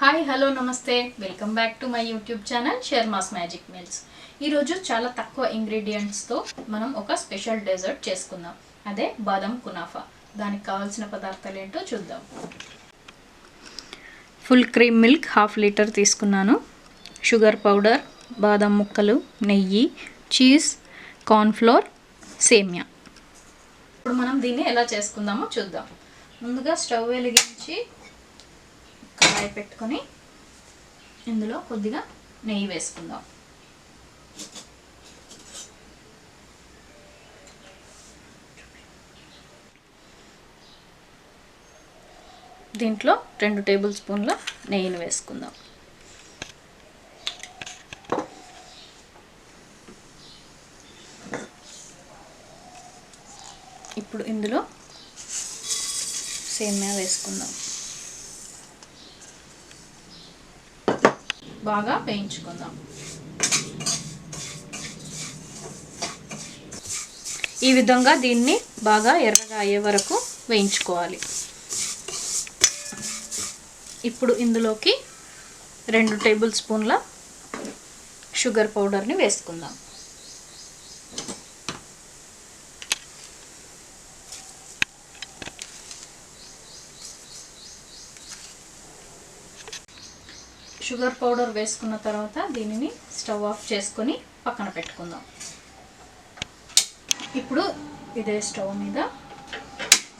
Hi hello నమస్తే. Welcome back to my YouTube channel Sharma's magic meals. ఈరోజు చాలా తక్కువ ఇంగ్రీడియంట్స్తో మనం ఒక స్పెషల్ డెజర్ట్ చేసుకుందాం. అదే బాదం కునాఫా. దానికి కావాల్సిన పదార్థాలు ఏంటో చూద్దాం. Full cream milk half litre తీసుకున్నాను. షుగర్ పౌడర్ బాదం ముక్కలు నెయ్యి చీజ్ కార్న్ఫ్లోర్ సేమియా. ఇప్పుడు మనం దీన్ని ఎలా చేసుకుందామో చూద్దాం. ముందుగా స్టవ్ వెలిగించి కడాయి పెట్టుకొని ఇందులో కొద్దిగా నెయ్యి వేసుకుందాం. దీంట్లో రెండు టేబుల్ స్పూన్ల నెయ్యిని వేసుకుందాం. ఇప్పుడు ఇందులో సేమ్యా వేసుకుందాం. బాగా వేయించుకుందాం. ఈ విధంగా దీన్ని బాగా ఎర్రగా అయ్యే వరకు వేయించుకోవాలి. ఇప్పుడు ఇందులోకి రెండు టేబుల్ స్పూన్ల షుగర్ పౌడర్ని వేసుకుందాం. షుగర్ పౌడర్ వేసుకున్న తర్వాత దీనిని స్టవ్ ఆఫ్ చేసుకొని పక్కన పెట్టుకుందాం. ఇప్పుడు ఇదే స్టవ్ మీద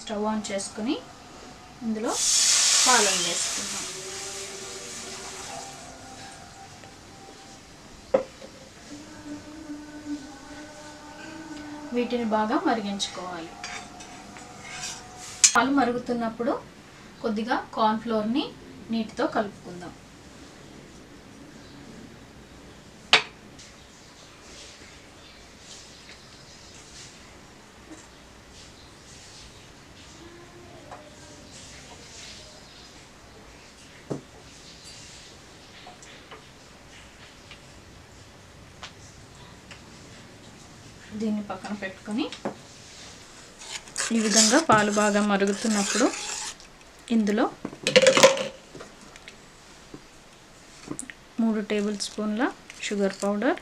స్టవ్ ఆన్ చేసుకొని ఇందులో పాలను వేసుకుందాం. వీటిని బాగా మరిగించుకోవాలి. పాలు మరుగుతున్నప్పుడు కొద్దిగా కార్న్ఫ్లోర్ని నీటితో కలుపుకుందాం. దీన్ని పక్కన పెట్టుకొని ఈ విధంగా పాలు బాగా మరుగుతున్నప్పుడు ఇందులో మూడు టేబుల్ స్పూన్ల షుగర్ పౌడర్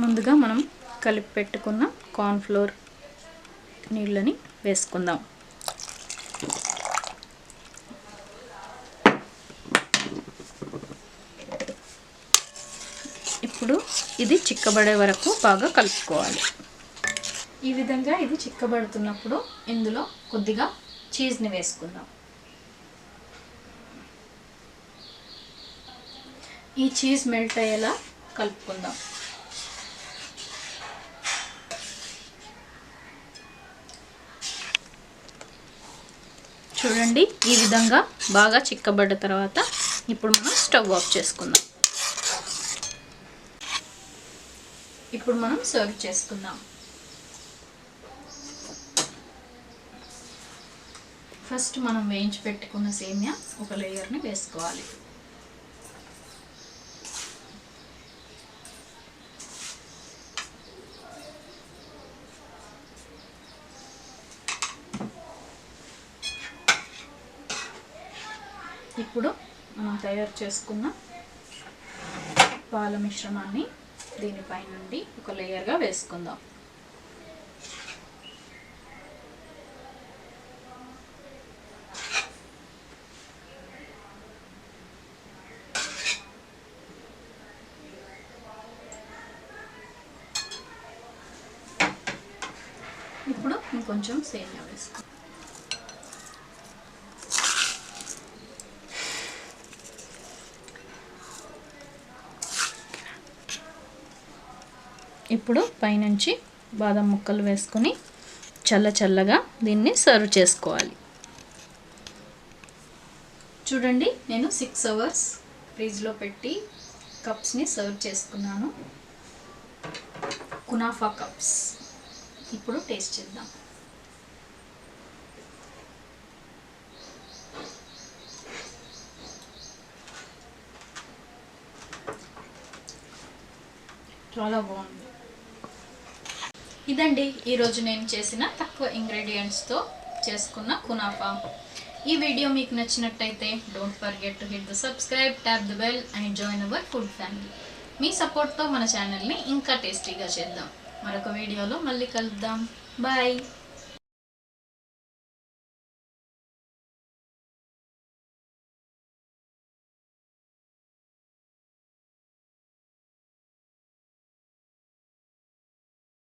ముందుగా మనం కలిపి పెట్టుకున్న కార్న్ఫ్లోర్ నీళ్ళని వేసుకుందాం. ఇప్పుడు ఇది చిక్కబడే వరకు బాగా కలుపుకోవాలి. ఈ విధంగా ఇది చిక్కబడుతున్నప్పుడు ఇందులో కొద్దిగా చీజ్ని వేసుకుందాం. ఈ చీజ్ మెల్ట్ అయ్యేలా కలుపుకుందాం. చూడండి ఈ విధంగా బాగా చిక్కబడ్డ తర్వాత ఇప్పుడు మనం స్టవ్ ఆఫ్ చేసుకుందాం. ఇప్పుడు మనం సర్వ్ చేసుకుందాం. ఫస్ట్ మనం వేయించి పెట్టుకున్న సేమియా ఒక లేయర్ని వేసుకోవాలి. ఇప్పుడు మనం తయారు చేసుకున్న పాల మిశ్రమాన్ని దీనిపై నుండి ఒక లేయర్గా వేసుకుందాం. ఇప్పుడు ఇంకొంచెం సేమియా వేసుకుందాం. ఇప్పుడు పైనుంచి బాదం ముక్కలు వేసుకొని చల్ల చల్లగా దీన్ని సర్వ్ చేసుకోవాలి. చూడండి నేను సిక్స్ అవర్స్ ఫ్రిడ్జ్లో పెట్టి కప్స్ని సర్వ్ చేసుకున్నాను. కునాఫా కప్స్ ఇప్పుడు టేస్ట్ చేద్దాం. చాలా బాగుంది. ఇదండి ఈరోజు నేను చేసిన తక్కువ ఇంగ్రీడియంట్స్తో చేసుకున్న కునాఫా. ఈ వీడియో మీకు నచ్చినట్టయితే don't forget to hit the subscribe tap the bell and join our food family మీ సపోర్ట్తో మన ఛానల్ని ఇంకా టేస్టీగా చేద్దాం. మరొక వీడియోలో మళ్ళీ కలుద్దాం. బాయ్